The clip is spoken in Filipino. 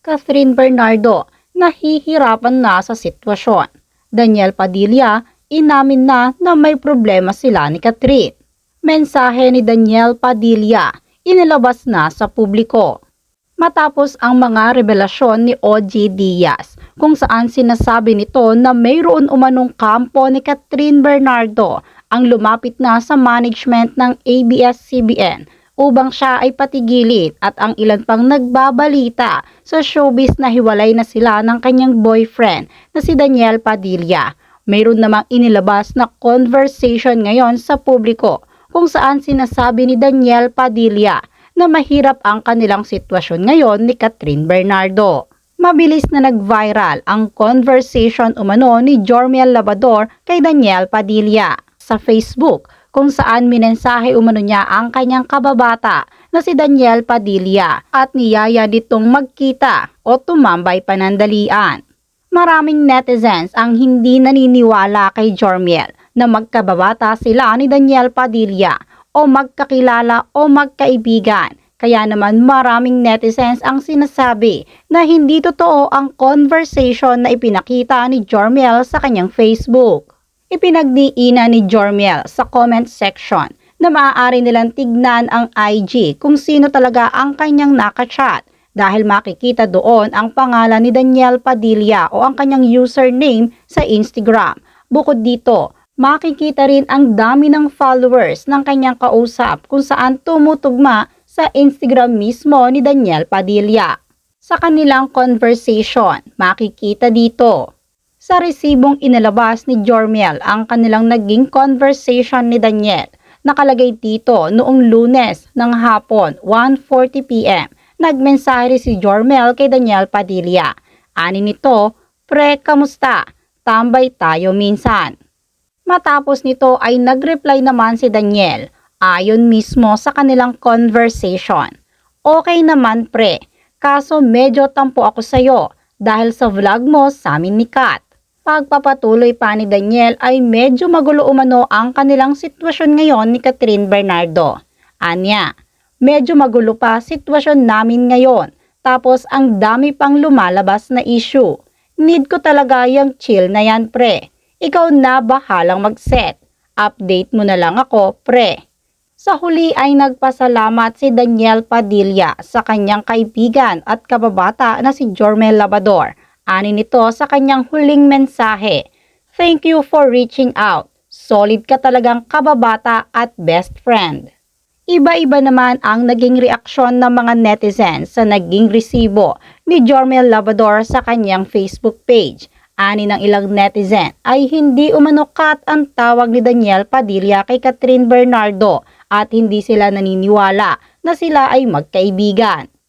Catherine Bernardo, nahihirapan na sa sitwasyon. Daniel Padilla, inamin na na may problema sila ni Catherine. Mensahe ni Daniel Padilla, inilabas na sa publiko. Matapos ang mga revelasyon ni OG Diaz kung saan sinasabi nito na mayroon umanong kampo ni Catherine Bernardo ang lumapit na sa management ng ABS-CBN upang siya ay patigilin at ang ilan pang nagbabalita sa showbiz na hiwalay na sila ng kanyang boyfriend na si Daniel Padilla. Mayroon namang inilabas na conversation ngayon sa publiko kung saan sinasabi ni Daniel Padilla na mahirap ang kanilang sitwasyon ngayon ni Catherine Bernardo. Mabilis na nag-viral ang conversation umano ni Jormiel Labador kay Daniel Padilla sa Facebook kung saan minensahe umano niya ang kanyang kababata na si Daniel Padilla at niyaya ditong magkita o tumambay panandalian. Maraming netizens ang hindi naniniwala kay Jormiel na magkababata sila ni Daniel Padilla o magkakilala o magkaibigan. Kaya naman maraming netizens ang sinasabi na hindi totoo ang conversation na ipinakita ni Jormiel sa kanyang Facebook. Ipinagdiina ni Jormiel sa comment section na maaari nilang tignan ang IG kung sino talaga ang kanyang nakachat dahil makikita doon ang pangalan ni Daniel Padilla o ang kanyang username sa Instagram. Bukod dito, makikita rin ang dami ng followers ng kanyang kausap kung saan tumutugma sa Instagram mismo ni Daniel Padilla. Sa kanilang conversation, makikita dito. Sa resibong inilabas ni Jormiel ang kanilang naging conversation ni Daniel, nakalagay dito noong lunes ng hapon 1.40pm. Nagmensahe si Jormel kay Daniel Padilla. Ani nito, Pre, kamusta? Tambay tayo minsan. Matapos nito ay nagreply naman si Daniel ayon mismo sa kanilang conversation. Okay naman pre, kaso medyo tampo ako sa'yo dahil sa vlog mo sa amin ni Kat. Pagpapatuloy pa ni Daniel ay medyo magulo umano ang kanilang sitwasyon ngayon ni Catherine Bernardo. Anya, medyo magulo pa sitwasyon namin ngayon tapos ang dami pang lumalabas na issue. Need ko talaga yung chill na yan pre. Ikaw na bahalang mag-set. Update mo na lang ako pre. Sa huli ay nagpasalamat si Daniel Padilla sa kanyang kaibigan at kababata na si Jormel Labador. Ani nito sa kanyang huling mensahe. Thank you for reaching out. Solid ka talagang kababata at best friend. Iba-iba naman ang naging reaksyon ng mga netizens sa naging resibo ni Jormel Labador sa kanyang Facebook page. Ani ng ilang netizen ay hindi umanokat ang tawag ni Daniel Padilla kay Catherine Bernardo at hindi sila naniniwala na sila ay magkaibigan.